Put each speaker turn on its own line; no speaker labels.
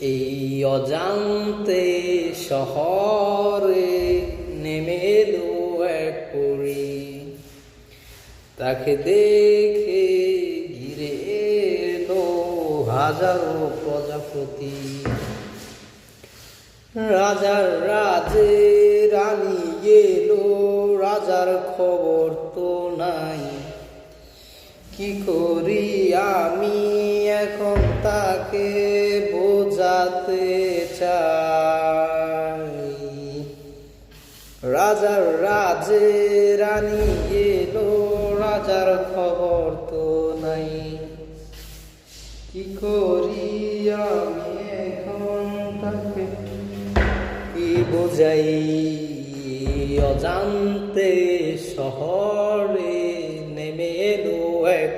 এই অজান্তে শহরে নেমে এলো এক পরি। তাকে দেখে ঘিরে এলো হাজারো প্রজাপতি। রাজার রাজে রানী এলো, রাজার খবর তো নাই। কি করি আমি এখন তাকে বোঝাতে চাই। রাজার রাজে রানী এলো, রাজার খবর তো নাই। কি করি আমি এখন তাকে? কি বোঝাই? অজান্তে শহরে নেমে এলো এক